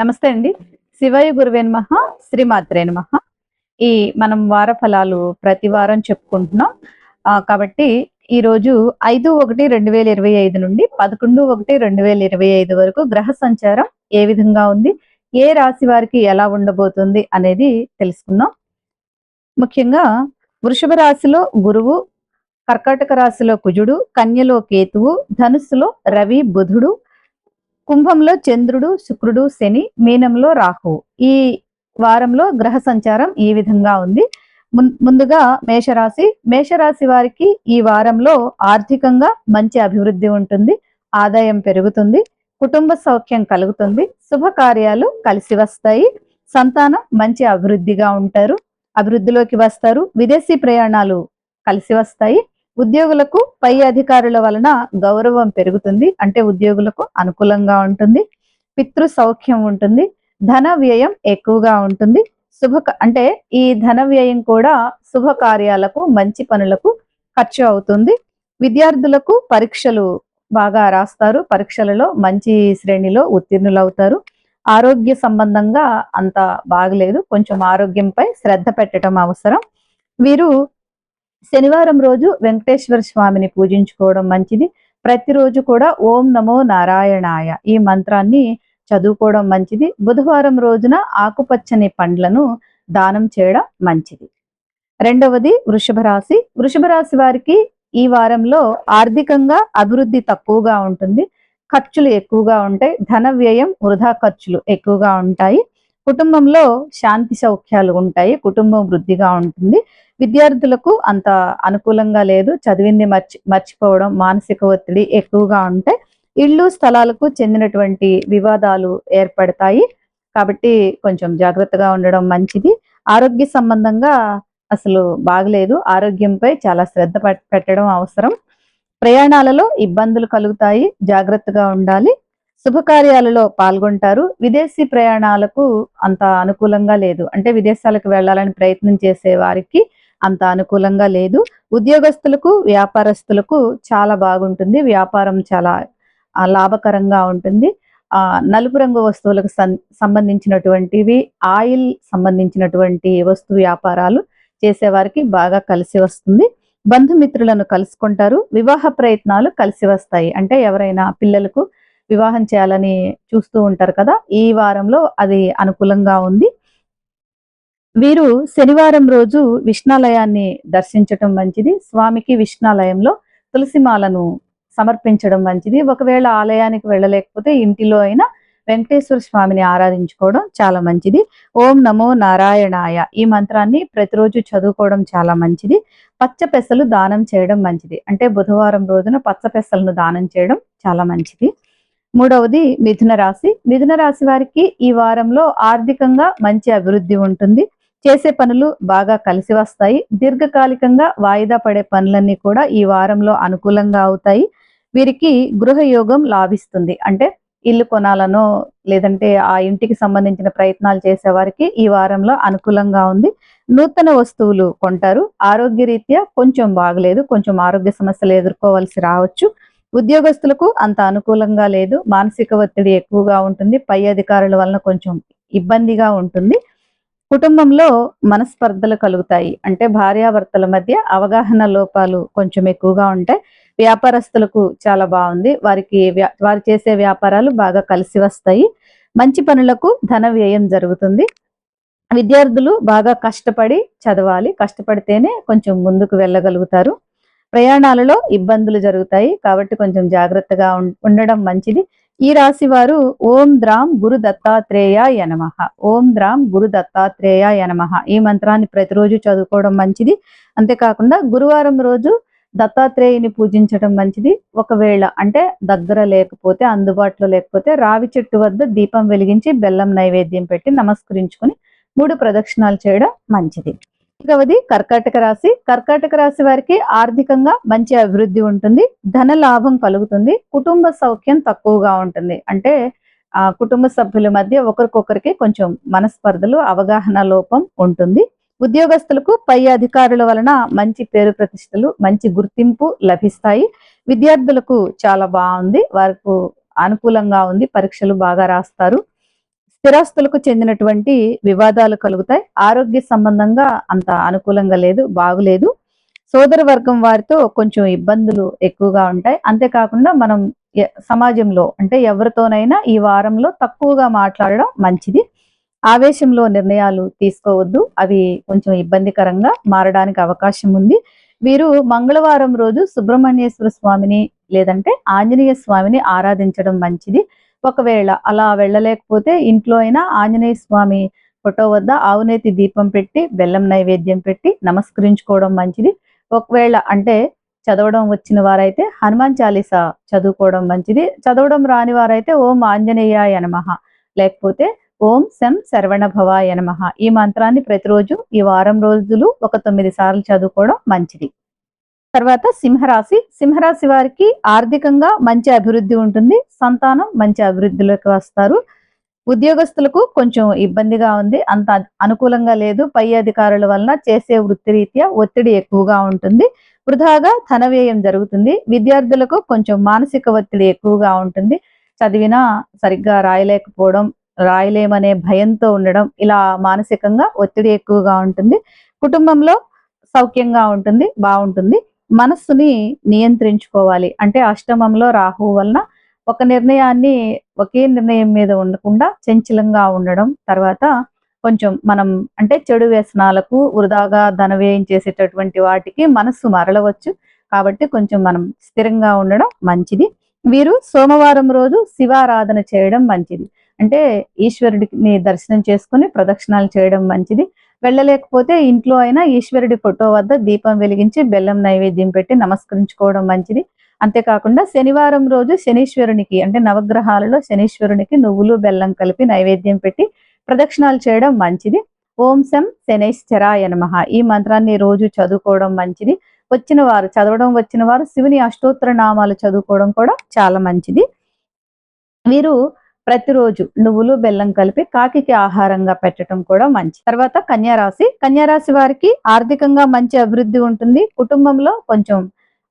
నమస్తే అండి. శివయ గురువే నమః శ్రీమాత్రే నమః. ఈ మనం వార ఫలాలు ప్రతి వారం చెప్పుకుంటున్నాం. కాబట్టి ఈ రోజు ఐదు ఒకటి రెండు వేల ఇరవై ఐదు నుండి పదకొండు ఒకటి రెండు వేల ఇరవై ఐదు వరకు గ్రహ సంచారం ఏ విధంగా ఉంది ఏ రాశి వారికి ఎలా ఉండబోతుంది అనేది తెలుసుకుందాం. ముఖ్యంగా వృషభ రాశిలో గురువు కర్కాటక రాశిలో కుజుడు కన్యలో కేతువు ధనుస్సులో రవి బుధుడు కుంభంలో చంద్రుడు శుక్రుడు శని మీనంలో రాహు. ఈ వారంలో గ్రహ సంచారం ఈ విధంగా ఉంది. ముందుగా మేషరాశి. మేషరాశి వారికి ఈ వారంలో ఆర్థికంగా మంచి అభివృద్ధి ఉంటుంది. ఆదాయం పెరుగుతుంది. కుటుంబ సౌఖ్యం కలుగుతుంది. శుభకార్యాలు కలిసి వస్తాయి. సంతానం మంచి అభివృద్ధిగా ఉంటారు. అభివృద్ధిలోకి వస్తారు. విదేశీ ప్రయాణాలు కలిసి వస్తాయి. ఉద్యోగులకు పై అధికారుల వలన గౌరవం పెరుగుతుంది. అంటే ఉద్యోగులకు అనుకూలంగా ఉంటుంది. పితృ సౌఖ్యం ఉంటుంది. ధన వ్యయం ఎక్కువగా ఉంటుంది. శుభ అంటే ఈ ధన వ్యయం కూడా శుభ కార్యాలకు మంచి పనులకు ఖర్చు అవుతుంది. విద్యార్థులకు పరీక్షలు బాగా రాస్తారు. పరీక్షలలో మంచి శ్రేణిలో ఉత్తీర్ణులవుతారు. ఆరోగ్య సంబంధంగా అంత బాగలేదు. కొంచెం ఆరోగ్యంపై శ్రద్ధ పెట్టడం అవసరం. వీరు శనివారం రోజు వెంకటేశ్వర స్వామిని పూజించుకోవడం మంచిది. ప్రతిరోజు కూడా ఓం నమో నారాయణాయ ఈ మంత్రాన్ని చదువుకోవడం మంచిది. బుధవారం రోజున ఆకుపచ్చని పండ్లను దానం చేయడం మంచిది. రెండవది వృషభ రాశి. వృషభ రాశి వారికి ఈ వారంలో ఆర్థికంగా అభివృద్ధి తక్కువగా ఉంటుంది. ఖర్చులు ఎక్కువగా ఉంటాయి. ధన వ్యయం వృధా ఖర్చులు ఎక్కువగా ఉంటాయి. కుటుంబంలో శాంతి సౌఖ్యాలు ఉంటాయి కుటుంబం వృద్ధిగా ఉంటుంది. విద్యార్థులకు అంత అనుకూలంగా లేదు. చదివింది మర్చి మర్చిపోవడం మానసిక ఒత్తిడి ఎక్కువగా ఉంటాయి ఇళ్ళు స్థలాలకు చెందినటువంటి వివాదాలు ఏర్పడతాయి. కాబట్టి కొంచెం జాగ్రత్తగా ఉండడం మంచిది. ఆరోగ్య సంబంధంగా అసలు బాగలేదు. ఆరోగ్యంపై చాలా శ్రద్ధ పెట్టడం అవసరం. ప్రయాణాలలో ఇబ్బందులు కలుగుతాయి. జాగ్రత్తగా ఉండాలి. శుభకార్యాలలో పాల్గొంటారు. విదేశీ ప్రయాణాలకు అంత అనుకూలంగా లేదు. అంటే విదేశాలకు వెళ్ళాలని ప్రయత్నం చేసే వారికి అంత అనుకూలంగా లేదు. ఉద్యోగస్తులకు వ్యాపారస్తులకు చాలా బాగుంటుంది. వ్యాపారం చాలా లాభకరంగా ఉంటుంది. ఆ నలుపు రంగు వస్తువులకు సం- సంబంధించినటువంటివి ఆయిల్ సంబంధించినటువంటి వస్తు వ్యాపారాలు చేసేవారికి బాగా కలిసి వస్తుంది. బంధుమిత్రులను కలుసుకుంటారు. వివాహ ప్రయత్నాలు కలిసి వస్తాయి. అంటే ఎవరైనా పిల్లలకు వివాహం చేయాలని చూస్తూ ఉంటారు కదా ఈ వారంలో అది అనుకూలంగా ఉంది. వీరు శనివారం రోజు విష్ణాలయాన్ని దర్శించటం మంచిది స్వామికి విష్ణాలయంలో తులసిమాలను సమర్పించడం మంచిది. ఒకవేళ ఆలయానికి వెళ్ళలేకపోతే ఇంటిలో అయినా వెంకటేశ్వర స్వామిని ఆరాధించుకోవడం చాలా మంచిది. ఓం నమో నారాయణాయ ఈ మంత్రాన్ని ప్రతిరోజు చదువుకోవడం చాలా మంచిది. పచ్చ పెసలు దానం చేయడం మంచిది. అంటే బుధవారం రోజున పచ్చ పెసలను దానం చేయడం చాలా మంచిది. మూడవది మిథున రాశి. మిథున రాశి వారికి ఈ వారంలో ఆర్థికంగా మంచి అభివృద్ధి ఉంటుంది. చేసే పనులు బాగా కలిసి వస్తాయి. దీర్ఘకాలికంగా వాయిదా పడే పనులన్నీ కూడా ఈ వారంలో అనుకూలంగా అవుతాయి. వీరికి గృహ యోగం లాభిస్తుంది. అంటే ఇల్లు కొనాలనో లేదంటే ఆ ఇంటికి సంబంధించిన ప్రయత్నాలు చేసే వారికి ఈ వారంలో అనుకూలంగా ఉంది. నూతన వస్తువులు కొంటారు. ఆరోగ్య రీత్యా కొంచెం బాగలేదు. కొంచెం ఆరోగ్య సమస్యలు ఎదుర్కోవాల్సి రావచ్చు. ఉద్యోగస్తులకు అంత అనుకూలంగా లేదు. మానసిక ఒత్తిడి ఎక్కువగా ఉంటుంది. పై అధికారుల వలన కొంచెం ఇబ్బందిగా ఉంటుంది. కుటుంబంలో మనస్పర్ధలు కలుగుతాయి. అంటే భార్యాభర్తల మధ్య అవగాహన లోపాలు కొంచెం ఎక్కువగా ఉంటాయి. వ్యాపారస్తులకు చాలా బాగుంది. వారికి వారు చేసే వ్యాపారాలు బాగా కలిసి వస్తాయి. మంచి పనులకు ధన వ్యయం జరుగుతుంది. విద్యార్థులు బాగా కష్టపడి చదవాలి. కష్టపడితేనే కొంచెం ముందుకు వెళ్ళగలుగుతారు. ప్రయాణాలలో ఇబ్బందులు జరుగుతాయి. కాబట్టి కొంచెం జాగ్రత్తగా ఉండడం మంచిది. ఈ రాశి వారు ఓం ద్రాం గురు దత్తాత్రేయ యనమహ ఓం ద్రాం గురు దత్తాత్రేయ యనమహ ఈ మంత్రాన్ని ప్రతిరోజు చదువుకోవడం మంచిది. అంతేకాకుండా గురువారం రోజు దత్తాత్రేయుని పూజించడం మంచిది. ఒకవేళ అంటే దగ్గర లేకపోతే అందుబాటులో లేకపోతే రావి చెట్టు వద్ద దీపం వెలిగించి బెల్లం నైవేద్యం పెట్టి నమస్కరించుకుని మూడు ప్రదక్షిణాలు చేయడం మంచిది. ఇకవది కర్కాటక రాశి. కర్కాటక రాశి వారికి ఆర్థికంగా మంచి అభివృద్ధి ఉంటుంది. ధన లాభం కలుగుతుంది. కుటుంబ సౌఖ్యం తక్కువగా ఉంటుంది. అంటే ఆ కుటుంబ సభ్యుల మధ్య ఒకరికొకరికి కొంచెం మనస్పర్ధలు అవగాహన లోపం ఉంటుంది. ఉద్యోగస్తులకు పై అధికారుల వలన మంచి పేరు ప్రతిష్టలు మంచి గుర్తింపు లభిస్తాయి. విద్యార్థులకు చాలా బాగుంది. వారికి అనుకూలంగా ఉంది. పరీక్షలు బాగా రాస్తారు. స్థిరాస్తులకు చెందినటువంటి వివాదాలు కలుగుతాయి. ఆరోగ్య సంబంధంగా అంత అనుకూలంగా లేదు బాగులేదు. సోదర వర్గం వారితో కొంచెం ఇబ్బందులు ఎక్కువగా ఉంటాయి. అంతేకాకుండా మనం సమాజంలో అంటే ఎవరితోనైనా ఈ వారంలో తక్కువగా మాట్లాడడం మంచిది. ఆవేశంలో నిర్ణయాలు తీసుకోవద్దు. అవి కొంచెం ఇబ్బందికరంగా మారడానికి అవకాశం ఉంది. వీరు మంగళవారం రోజు సుబ్రహ్మణ్యేశ్వర స్వామిని లేదంటే ఆంజనేయ స్వామిని ఆరాధించడం మంచిది. ఒకవేళ అలా వెళ్ళలేకపోతే ఇంట్లో అయినా ఆంజనేయ స్వామి ఫోటో వద్ద ఆవునేతి దీపం పెట్టి బెల్లం నైవేద్యం పెట్టి నమస్కరించుకోవడం మంచిది. ఒకవేళ అంటే చదవడం వచ్చిన వారైతే హనుమాన్ చాలీసా చదువుకోవడం మంచిది. చదవడం రాని వారైతే ఓం ఆంజనేయాయ నమః. లేకపోతే ఓం శం శరవణ భవాయ నమః. ఈ మంత్రాన్ని ప్రతిరోజు ఈ వారం రోజులు ఒక తొమ్మిది సార్లు చదువుకోవడం మంచిది. తర్వాత సింహరాశి. సింహరాశి వారికి ఆర్థికంగా మంచి అభివృద్ధి ఉంటుంది. సంతానం మంచి అభివృద్ధిలోకి వస్తారు. ఉద్యోగస్తులకు కొంచెం ఇబ్బందిగా ఉంది. అంత అనుకూలంగా లేదు. పై అధికారుల వలన చేసే వృత్తిరీత్యా ఒత్తిడి ఎక్కువగా ఉంటుంది. వృధాగా ధన వ్యయం జరుగుతుంది. విద్యార్థులకు కొంచెం మానసిక ఒత్తిడి ఎక్కువగా ఉంటుంది. చదివినా సరిగ్గా రాయలేకపోవడం రాయలేమనే భయంతో ఉండడం ఇలా మానసికంగా ఒత్తిడి ఎక్కువగా ఉంటుంది. కుటుంబంలో సౌఖ్యంగా ఉంటుంది బాగుంటుంది. మనస్సుని నియంత్రించుకోవాలి. అంటే అష్టమంలో రాహు వలన ఒక నిర్ణయాన్ని ఒకే నిర్ణయం మీద ఉండకుండా చంచలంగా ఉండడం తర్వాత కొంచెం మనం అంటే చెడు వ్యసనాలకు వృధాగా ధన వ్యయం చేసేటటువంటి వాటికి మనస్సు మరలవచ్చు. కాబట్టి కొంచెం మనం స్థిరంగా ఉండడం మంచిది. వీరు సోమవారం రోజు శివారాధన చేయడం మంచిది. అంటే ఈశ్వరుడిని దర్శనం చేసుకుని ప్రదక్షిణాలు చేయడం మంచిది. వెళ్ళలేకపోతే ఇంట్లో అయినా ఈశ్వరుడి ఫోటో వద్ద దీపం వెలిగించి బెల్లం నైవేద్యం పెట్టి నమస్కరించుకోవడం మంచిది. అంతేకాకుండా శనివారం రోజు శనీశ్వరునికి అంటే నవగ్రహాలలో శనీశ్వరునికి నువ్వులు బెల్లం కలిపి నైవేద్యం పెట్టి ప్రదక్షిణాలు చేయడం మంచిది. ఓం శం శనైశ్చరాయ నమ. ఈ మంత్రాన్ని రోజు చదువుకోవడం మంచిది. వచ్చిన వారు చదవడం వచ్చిన వారు శివుని అష్టోత్తర నామాలు చదువుకోవడం కూడా చాలా మంచిది. వీరు ప్రతిరోజు నువ్వులు బెల్లం కలిపి కాకికి ఆహారంగా పెట్టడం కూడా మంచి తర్వాత కన్యారాశి. కన్యారాశి వారికి ఆర్థికంగా మంచి అభివృద్ధి ఉంటుంది. కుటుంబంలో కొంచెం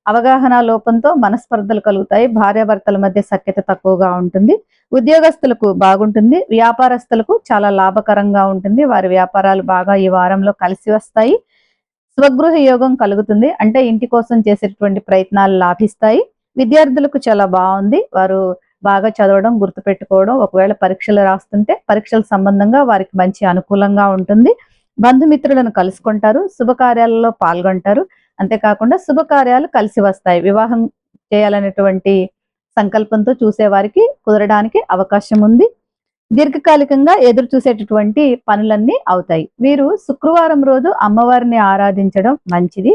అవగాహన లోపంతో మనస్పర్ధలు కలుగుతాయి. భార్యాభర్తల మధ్య సఖ్యత తక్కువగా ఉంటుంది. ఉద్యోగస్తులకు బాగుంటుంది. వ్యాపారస్తులకు చాలా లాభకరంగా ఉంటుంది. వారి వ్యాపారాలు బాగా ఈ వారంలో కలిసి వస్తాయి. స్వగృహ యోగం కలుగుతుంది. అంటే ఇంటి కోసం చేసేటువంటి ప్రయత్నాలు లాభిస్తాయి. విద్యార్థులకు చాలా బాగుంది. వారు బాగా చదవడం గుర్తుపెట్టుకోవడం ఒకవేళ పరీక్షలు రాస్తుంటే పరీక్షల సంబంధంగా వారికి మంచి అనుకూలంగా ఉంటుంది. బంధుమిత్రులను కలుసుకుంటారు శుభకార్యాలలో పాల్గొంటారు. అంతేకాకుండా శుభకార్యాలు కలిసి వస్తాయి. వివాహం చేయాలనేటువంటి సంకల్పంతో చూసేవారికి కుదరడానికి అవకాశం ఉంది. దీర్ఘకాలికంగా ఎదురు చూసేటటువంటి పనులన్నీ అవుతాయి. వీరు శుక్రవారం రోజు అమ్మవారిని ఆరాధించడం మంచిది.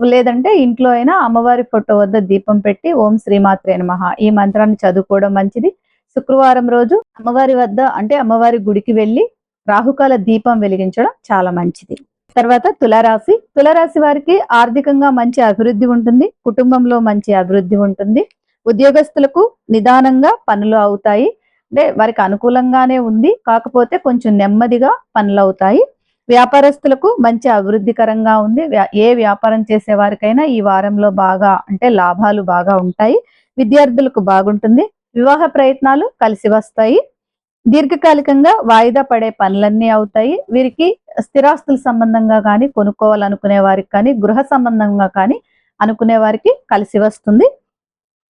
లేదంటే ఇంట్లో అయినా అమ్మవారి ఫోటో వద్ద దీపం పెట్టి ఓం శ్రీమాత్రే నమః. ఈ మంత్రాన్ని చదువుకోవడం మంచిది. శుక్రవారం రోజు అమ్మవారి వద్ద అంటే అమ్మవారి గుడికి వెళ్ళి రాహుకాల దీపం వెలిగించడం చాలా మంచిది. తర్వాత తులారాశి. తులారాశి వారికి ఆర్థికంగా మంచి అభివృద్ధి ఉంటుంది. కుటుంబంలో మంచి అభివృద్ధి ఉంటుంది. ఉద్యోగస్తులకు నిదానంగా పనులు అవుతాయి. అంటే వారికి అనుకూలంగానే ఉంది. కాకపోతే కొంచెం నెమ్మదిగా పనులు అవుతాయి. వ్యాపారస్తులకు మంచి అభివృద్ధికరంగా ఉంది. వ్యా- ఏ వ్యాపారం చేసే వారికైనా ఈ వారంలో బాగా అంటే లాభాలు బాగా ఉంటాయి. విద్యార్థులకు బాగుంటుంది. వివాహ ప్రయత్నాలు కలిసి వస్తాయి. దీర్ఘకాలికంగా వాయిదా పడే పనులన్నీ అవుతాయి. వీరికి స్థిరాస్తుల సంబంధంగా కానీ కొనుక్కోవాలనుకునే వారికి కానీ గృహ సంబంధంగా కానీ అనుకునే వారికి కలిసి వస్తుంది.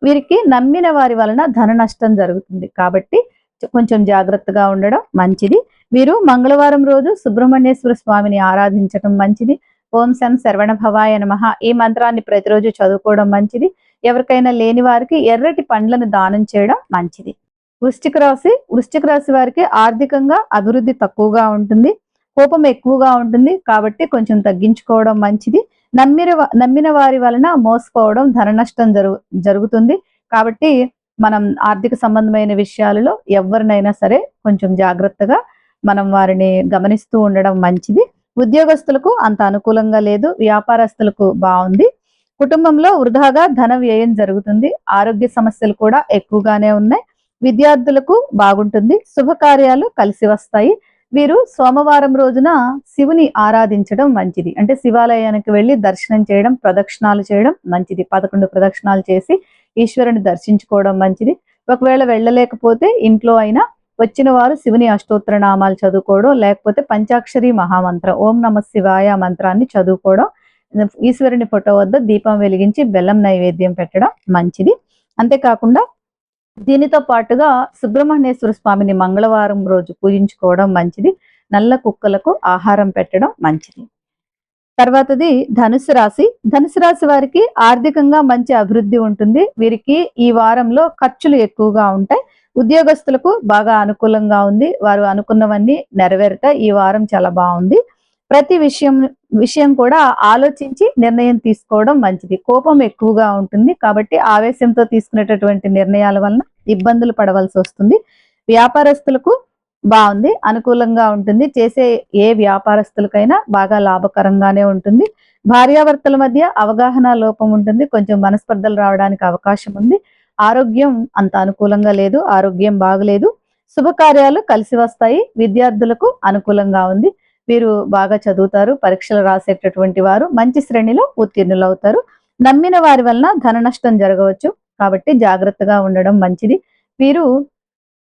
వీరికి నమ్మిన వారి వలన ధన నష్టం జరుగుతుంది. కాబట్టి కొంచెం జాగ్రత్తగా ఉండడం మంచిది. వీరు మంగళవారం రోజు సుబ్రహ్మణ్యేశ్వర స్వామిని ఆరాధించడం మంచిది. ఓం శం శరవణ భవాయ నమః. ఈ మంత్రాన్ని ప్రతిరోజు చదువుకోవడం మంచిది. ఎవరికైనా లేని వారికి ఎర్రటి పండ్లను దానం చేయడం మంచిది. వృష్టిక రాశి వృష్టిక రాశి వారికి ఆర్థికంగా అభివృద్ధి తక్కువగా ఉంటుంది. కోపం ఎక్కువగా ఉంటుంది కాబట్టి కొంచెం తగ్గించుకోవడం మంచిది. నమ్మిన నమ్మిన వారి వలన మోసపోవడం ధన నష్టం జరుగు జరుగుతుంది. కాబట్టి మనం ఆర్థిక సంబంధమైన విషయాలలో ఎవరినైనా సరే కొంచెం జాగ్రత్తగా మనం వారిని గమనిస్తూ ఉండడం మంచిది. ఉద్యోగస్తులకు అంత అనుకూలంగా లేదు. వ్యాపారస్తులకు బాగుంది. కుటుంబంలో వృధాగా ధన వ్యయం జరుగుతుంది. ఆరోగ్య సమస్యలు కూడా ఎక్కువగానే ఉన్నాయి. విద్యార్థులకు బాగుంటుంది. శుభకార్యాలు కలిసి వస్తాయి. వీరు సోమవారం రోజున శివుని ఆరాధించడం మంచిది. అంటే శివాలయానికి వెళ్ళి దర్శనం చేయడం ప్రదక్షిణాలు చేయడం మంచిది. పదకొండు ప్రదక్షిణాలు చేసి ఈశ్వరుని దర్శించుకోవడం మంచిది. ఒకవేళ వెళ్ళలేకపోతే ఇంట్లో అయినా వచ్చిన వారు శివుని అష్టోత్తర నామాలు చదువుకోవడం లేకపోతే పంచాక్షరి మహామంత్రం ఓం నమ శివాయ మంత్రాన్ని చదువుకోవడం ఈశ్వరుని ఫోటో వద్ద దీపం వెలిగించి బెల్లం నైవేద్యం పెట్టడం మంచిది. అంతేకాకుండా దీనితో పాటుగా సుబ్రహ్మణ్యేశ్వర స్వామిని మంగళవారం రోజు పూజించుకోవడం మంచిది. నల్ల కుక్కలకు ఆహారం పెట్టడం మంచిది. తర్వాతది ధనుసు రాశి. ధనుసు రాశి వారికి ఆర్థికంగా మంచి అభివృద్ధి ఉంటుంది. వీరికి ఈ వారంలో ఖర్చులు ఎక్కువగా ఉంటాయి. ఉద్యోగస్తులకు బాగా అనుకూలంగా ఉంది. వారు అనుకున్నవన్నీ నెరవేరుతాయి. ఈ వారం చాలా బాగుంది. ప్రతి విషయం విషయం కూడా ఆలోచించి నిర్ణయం తీసుకోవడం మంచిది. కోపం ఎక్కువగా ఉంటుంది. కాబట్టి ఆవేశంతో తీసుకునేటటువంటి నిర్ణయాల వలన ఇబ్బందులు పడవలసి వస్తుంది. వ్యాపారస్తులకు బాగుంది అనుకూలంగా ఉంటుంది. చేసే ఏ వ్యాపారస్తులకైనా బాగా లాభకరంగానే ఉంటుంది. భార్యాభర్తల మధ్య అవగాహన లోపం ఉంటుంది. కొంచెం మనస్పర్ధలు రావడానికి అవకాశం ఉంది. ఆరోగ్యం అంత అనుకూలంగా లేదు ఆరోగ్యం బాగలేదు. శుభకార్యాలు కలిసి వస్తాయి. విద్యార్థులకు అనుకూలంగా ఉంది. వీరు బాగా చదువుతారు పరీక్షలు రాసేటటువంటి వారు మంచి శ్రేణిలో ఉత్తీర్ణులు అవుతారు నమ్మిన వారి వలన ధన నష్టం జరగవచ్చు. కాబట్టి జాగ్రత్తగా ఉండడం మంచిది. వీరు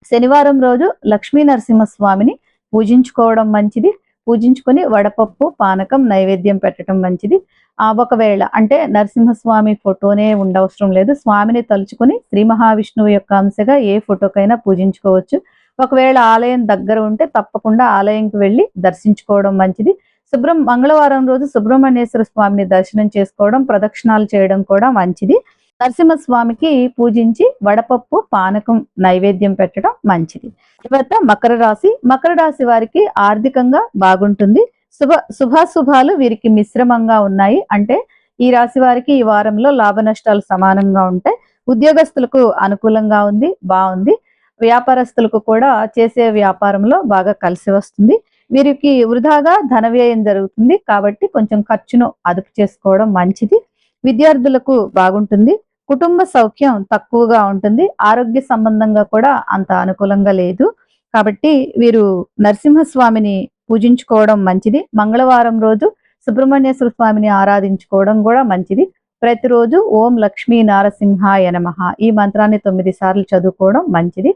శనివారం రోజు లక్ష్మీ నరసింహస్వామిని పూజించుకోవడం మంచిది. పూజించుకొని వడపప్పు పానకం నైవేద్యం పెట్టడం మంచిది. ఆ ఒకవేళ అంటే నరసింహస్వామి ఫోటోనే ఉండవసరం లేదు. స్వామిని తలుచుకొని శ్రీ మహావిష్ణువు యొక్క అంశగా ఏ ఫోటోకైనా పూజించుకోవచ్చు. ఒకవేళ ఆలయం దగ్గర ఉంటే తప్పకుండా ఆలయంకి వెళ్ళి దర్శించుకోవడం మంచిది. శుభ్రం మంగళవారం రోజు సుబ్రహ్మణ్యేశ్వర స్వామిని దర్శనం చేసుకోవడం ప్రదక్షిణాలు చేయడం కూడా మంచిది. నరసింహస్వామికి పూజించి వడపప్పు పానకం నైవేద్యం పెట్టడం మంచిది. తర్వాత మకర రాశి. మకర రాశి వారికి ఆర్థికంగా బాగుంటుంది. శుభ శుభాశుభాలు వీరికి మిశ్రమంగా ఉన్నాయి. అంటే ఈ రాశి వారికి ఈ వారంలో లాభ నష్టాలు సమానంగా ఉంటాయి ఉద్యోగస్తులకు అనుకూలంగా ఉంది బాగుంది. వ్యాపారస్తులకు కూడా చేసే వ్యాపారంలో బాగా కలిసి వస్తుంది. వీరికి వృధాగా ధన వ్యయం జరుగుతుంది కాబట్టి కొంచెం ఖర్చును అదుపు చేసుకోవడం మంచిది. విద్యార్థులకు బాగుంటుంది. కుటుంబ సౌఖ్యం తక్కువగా ఉంటుంది. ఆరోగ్య సంబంధంగా కూడా అంత అనుకూలంగా లేదు. కాబట్టి వీరు నరసింహస్వామిని పూజించుకోవడం మంచిది. మంగళవారం రోజు సుబ్రహ్మణ్యేశ్వర స్వామిని ఆరాధించుకోవడం కూడా మంచిది. ప్రతిరోజు ఓం లక్ష్మీ నారసింహాయ నమ ఈ మంత్రాన్ని తొమ్మిది సార్లు చదువుకోవడం మంచిది.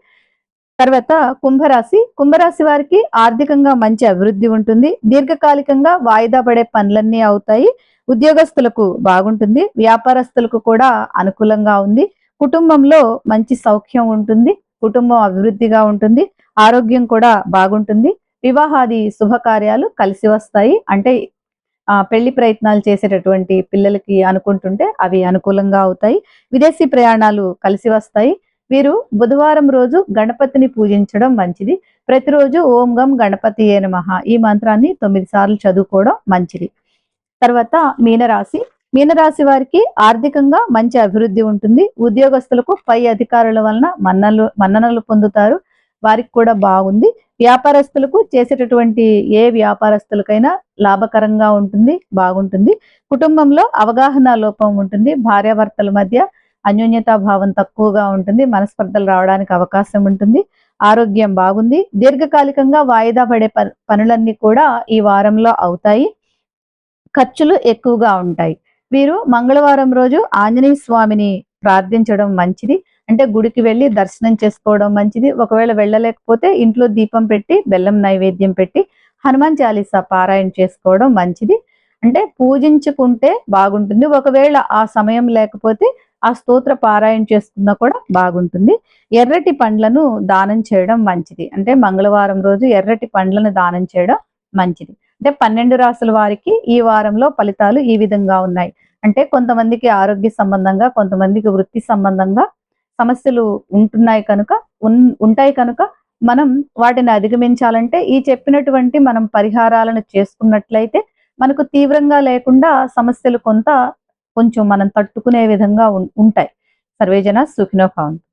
తర్వాత కుంభరాశి. కుంభరాశి వారికి ఆర్థికంగా మంచి అభివృద్ధి ఉంటుంది. దీర్ఘకాలికంగా వాయిదా పడే పనులన్నీ అవుతాయి. ఉద్యోగస్తులకు బాగుంటుంది. వ్యాపారస్తులకు కూడా అనుకూలంగా ఉంది. కుటుంబంలో మంచి సౌఖ్యం ఉంటుంది. కుటుంబం అభివృద్ధిగా ఉంటుంది. ఆరోగ్యం కూడా బాగుంటుంది. వివాహాది శుభకార్యాలు కలిసి వస్తాయి. అంటే పెళ్ళి ప్రయత్నాలు చేసేటటువంటి పిల్లలకి అనుకుంటుంటే అవి అనుకూలంగా అవుతాయి. విదేశీ ప్రయాణాలు కలిసి వస్తాయి. వీరు బుధవారం రోజు గణపతిని పూజించడం మంచిది. ప్రతిరోజు ఓం గం గణపతి ఏ నమ. ఈ మంత్రాన్ని తొమ్మిది సార్లు చదువుకోవడం మంచిది. తర్వాత మీనరాశి. మీనరాశి వారికి ఆర్థికంగా మంచి అభివృద్ధి ఉంటుంది. ఉద్యోగస్తులకు పై అధికారుల వలన మన్నలు మన్ననలు పొందుతారు. వారికి కూడా బాగుంది. వ్యాపారస్తులకు చేసేటటువంటి ఏ వ్యాపారస్తులకైనా లాభకరంగా ఉంటుంది బాగుంటుంది. కుటుంబంలో అవగాహన లోపం ఉంటుంది. భార్యాభర్తల మధ్య అన్యోన్యతా భావం తక్కువగా ఉంటుంది మనస్పర్ధలు రావడానికి అవకాశం ఉంటుంది ఆరోగ్యం బాగుంది. దీర్ఘకాలికంగా వాయిదా పడే ప- పనులన్నీ కూడా ఈ వారంలో అవుతాయి. ఖర్చులు ఎక్కువగా ఉంటాయి. వీరు మంగళవారం రోజు ఆంజనేయ స్వామిని ప్రార్థించడం మంచిది. అంటే గుడికి వెళ్ళి దర్శనం చేసుకోవడం మంచిది. ఒకవేళ వెళ్ళలేకపోతే ఇంట్లో దీపం పెట్టి బెల్లం నైవేద్యం పెట్టి హనుమాన్ చాలీసా పారాయణ చేసుకోవడం మంచిది. అంటే పూజించుకుంటే బాగుంటుంది. ఒకవేళ ఆ సమయం లేకపోతే ఆ స్తోత్ర పారాయణ చేసుకున్నా కూడా బాగుంటుంది. ఎర్రటి పండ్లను దానం చేయడం మంచిది. అంటే మంగళవారం రోజు ఎర్రటి పండ్లను దానం చేయడం మంచిది. అంటే పన్నెండు రాసుల వారికి ఈ వారంలో ఫలితాలు ఈ విధంగా ఉన్నాయి. అంటే కొంతమందికి ఆరోగ్య సంబంధంగా కొంతమందికి వృత్తి సంబంధంగా సమస్యలు ఉంటున్నాయి కనుక ఉంటాయి కనుక మనం వాటిని అధిగమించాలంటే ఈ చెప్పినటువంటి మనం పరిహారాలను చేసుకున్నట్లయితే మనకు తీవ్రంగా లేకుండా సమస్యలు కొంత కొంచెం మనం తట్టుకునే విధంగా ఉంటాయి. సర్వేజన సుఖినో భవంతు.